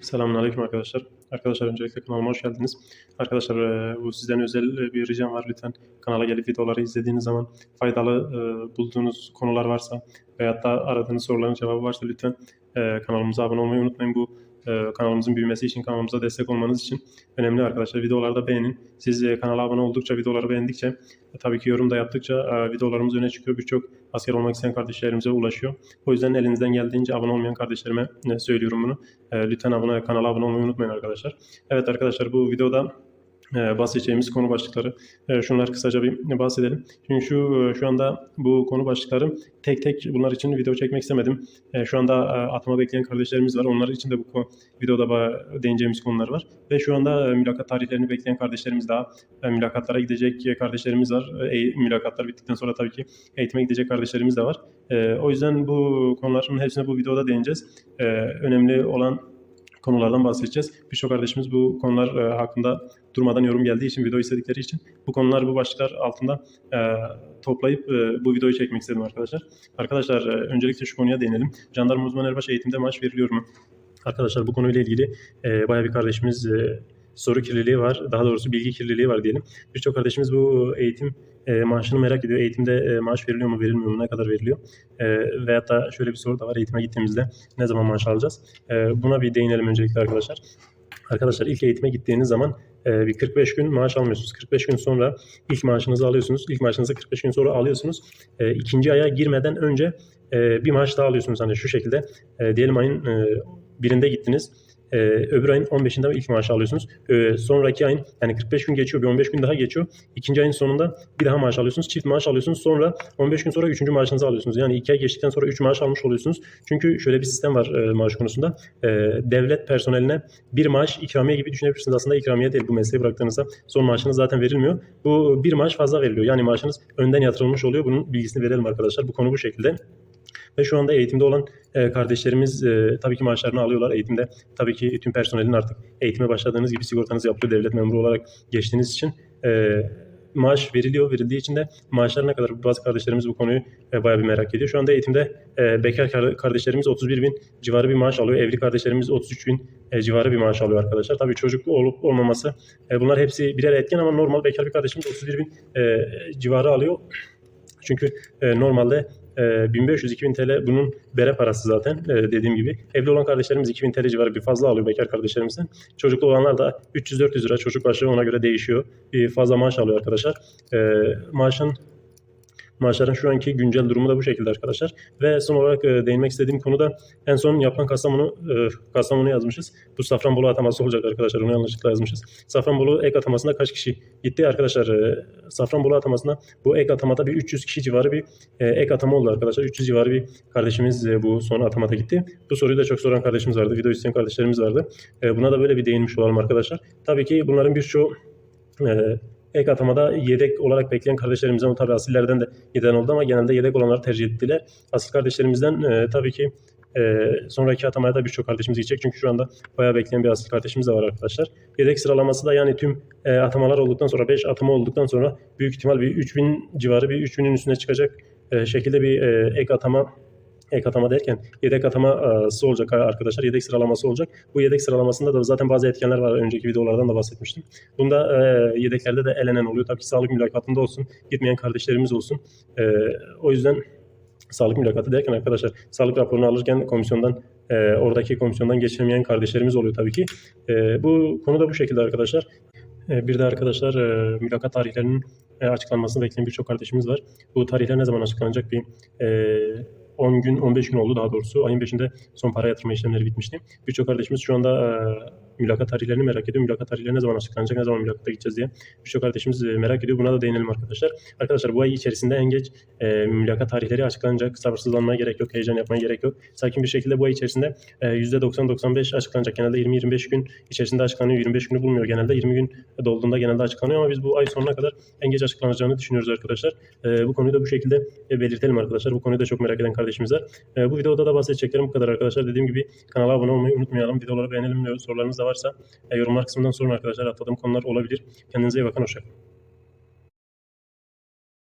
Selamünaleyküm arkadaşlar. Arkadaşlar öncelikle kanalıma hoş geldiniz. Arkadaşlar e, bu sizden özel bir ricam var. Lütfen kanala gelip videoları izlediğiniz zaman faydalı e, bulduğunuz konular varsa veyahut da aradığınız soruların cevabı varsa lütfen e, kanalımıza abone olmayı unutmayın. Bu e, kanalımızın büyümesi için, kanalımıza destek olmanız için önemli arkadaşlar. Videoları da beğenin. Siz e, kanala abone oldukça, videoları beğendikçe, e, tabii ki yorum da yaptıkça videolarımız öne çıkıyor. Birçok asker olmak isteyen kardeşlerimize ulaşıyor. O yüzden elinizden geldiğince abone olmayan kardeşlerime söylüyorum bunu. Lütfen abone, kanala abone olmayı unutmayın arkadaşlar. Evet arkadaşlar bu videoda bahsedeceğimiz konu başlıkları. E, şunlar kısaca bir bahsedelim. Çünkü şu e, şu anda bu konu başlıkları tek tek bunlar için video çekmek istemedim. E, şu anda atama bekleyen kardeşlerimiz var. Onlar için de bu videoda değineceğimiz konular var. Ve şu anda mülakat tarihlerini bekleyen kardeşlerimiz daha mülakatlara gidecek kardeşlerimiz var. Mülakatlar bittikten sonra tabii ki eğitime gidecek kardeşlerimiz de var. O yüzden bu konuların hepsine bu videoda değineceğiz. Önemli olan konulardan bahsedeceğiz. Birçok kardeşimiz bu konular e, hakkında durmadan yorum geldiği için, video istedikleri için bu konular, bu başlıklar altında e, toplayıp e, bu videoyu çekmek istedim arkadaşlar. Arkadaşlar e, öncelikle şu konuya değinelim. Jandarma uzman erbaşı eğitimde maaş veriliyor mu? Arkadaşlar bu konuyla ilgili e, bayağı bir kardeşimiz e, soru kirliliği var. Daha doğrusu bilgi kirliliği var diyelim. Birçok kardeşimiz bu eğitim e, maaşını merak ediyor. Eğitimde e, maaş veriliyor mu, verilmiyor mu, ne kadar veriliyor? E, veyahut da şöyle bir soru da var. Eğitime gittiğimizde ne zaman maaş alacağız? E, buna bir değinelim öncelikle arkadaşlar. Arkadaşlar ilk eğitime gittiğiniz zaman e, bir 45 gün maaş almıyorsunuz. 45 gün sonra ilk maaşınızı alıyorsunuz. İlk maaşınızı 45 gün sonra alıyorsunuz. E, ikinci aya girmeden önce e, bir maaş daha alıyorsunuz. Hani şu şekilde e, diyelim ayın e, birinde gittiniz. E, öbür ayın 15'inde ilk maaşı alıyorsunuz. E, sonraki ayın yani 45 gün geçiyor, bir 15 gün daha geçiyor. İkinci ayın sonunda bir daha maaş alıyorsunuz. Çift maaş alıyorsunuz. Sonra 15 gün sonra üçüncü maaşınızı alıyorsunuz. Yani iki ay geçtikten sonra 3 maaş almış oluyorsunuz. Çünkü şöyle bir sistem var e, maaş konusunda. E, devlet personeline bir maaş ikramiye gibi düşünebilirsiniz. Aslında ikramiye değil bu mesleği bıraktığınızda son maaşınız zaten verilmiyor. Bu bir maaş fazla veriliyor. Yani maaşınız önden yatırılmış oluyor. Bunun bilgisini verelim arkadaşlar. Bu konu bu şekilde. Ve şu anda eğitimde olan e, kardeşlerimiz e, tabii ki maaşlarını alıyorlar. Eğitimde tabii ki tüm personelin artık eğitime başladığınız gibi sigortanızı yapıyor. Devlet memuru olarak geçtiğiniz için e, maaş veriliyor. Verildiği için de maaşlar ne kadar bazı kardeşlerimiz bu konuyu e, bayağı bir merak ediyor. Şu anda eğitimde e, bekar kar- kardeşlerimiz 31 bin civarı bir maaş alıyor. Evli kardeşlerimiz 33 bin e, civarı bir maaş alıyor arkadaşlar. Tabii çocuk olup olmaması e, bunlar hepsi birer etken ama normal bekar bir kardeşimiz 31 bin e, civarı alıyor. Çünkü e, normalde e, 1500-2000 TL bunun bere parası zaten e, dediğim gibi. Evli olan kardeşlerimiz 2000 TL civarı bir fazla alıyor bekar kardeşlerimizden. Çocuklu olanlar da 300-400 lira çocuk başı ona göre değişiyor. Bir fazla maaş alıyor arkadaşlar. E, maaşın Maaşların şu anki güncel durumu da bu şekilde arkadaşlar. Ve son olarak e, değinmek istediğim konu da en son yapılan Kastamonu, e, Kastamonu yazmışız. Bu Safranbolu ataması olacak arkadaşlar. Onu yanlışlıkla yazmışız. Safranbolu ek atamasında kaç kişi gitti arkadaşlar? E, Safranbolu atamasında bu ek atamada bir 300 kişi civarı bir e, ek atama oldu arkadaşlar. 300 civarı bir kardeşimiz e, bu son atamada gitti. Bu soruyu da çok soran kardeşimiz vardı. Video isteyen kardeşlerimiz vardı. E, buna da böyle bir değinmiş olalım arkadaşlar. Tabii ki bunların birçoğu e, ek atamada yedek olarak bekleyen kardeşlerimizden tabii asillerden de giden oldu ama genelde yedek olanları tercih ettiler. Asil kardeşlerimizden e, tabii ki e, sonraki atamaya da birçok kardeşimiz gidecek. Çünkü şu anda bayağı bekleyen bir asil kardeşimiz de var arkadaşlar. Yedek sıralaması da yani tüm e, atamalar olduktan sonra 5 atama olduktan sonra büyük ihtimal bir 3000 civarı bir 3000'in üstüne çıkacak e, şekilde bir e, ek atama ek atama derken yedek ataması olacak arkadaşlar. Yedek sıralaması olacak. Bu yedek sıralamasında da zaten bazı etkenler var. Önceki videolardan da bahsetmiştim. Bunda e, yedeklerde de elenen oluyor. Tabii ki sağlık mülakatında olsun. Gitmeyen kardeşlerimiz olsun. E, o yüzden sağlık mülakatı derken arkadaşlar sağlık raporunu alırken komisyondan e, oradaki komisyondan geçemeyen kardeşlerimiz oluyor tabii ki. E, bu konu da bu şekilde arkadaşlar. E, bir de arkadaşlar e, mülakat tarihlerinin e, açıklanmasını bekleyen birçok kardeşimiz var. Bu tarihler ne zaman açıklanacak bir e, 10 gün, 15 gün oldu daha doğrusu. Ayın 5'inde son para yatırma işlemleri bitmişti. Birçok kardeşimiz şu anda mülakat tarihlerini merak ediyor. Mülakat tarihleri ne zaman açıklanacak, ne zaman mülakata gideceğiz diye. Birçok kardeşimiz e, merak ediyor. Buna da değinelim arkadaşlar. Arkadaşlar bu ay içerisinde en geç e, mülakat tarihleri açıklanacak. Sabırsızlanmaya gerek yok, heyecan yapmaya gerek yok. Sakin bir şekilde bu ay içerisinde e, %90-95 açıklanacak. Genelde 20-25 gün içerisinde açıklanıyor. 25 günü bulmuyor genelde. 20 gün dolduğunda genelde açıklanıyor ama biz bu ay sonuna kadar en geç açıklanacağını düşünüyoruz arkadaşlar. E, bu konuyu da bu şekilde e, belirtelim arkadaşlar. Bu konuyu da çok merak eden kardeşimiz var. E, bu videoda da bahsedeceklerim bu kadar arkadaşlar. Dediğim gibi kanala abone olmayı unutmayalım. Videoları beğenelim. Sorularınız da varsa yorumlar kısmından sorun arkadaşlar. Atladığım konular olabilir. Kendinize iyi bakın. Hoşçakalın.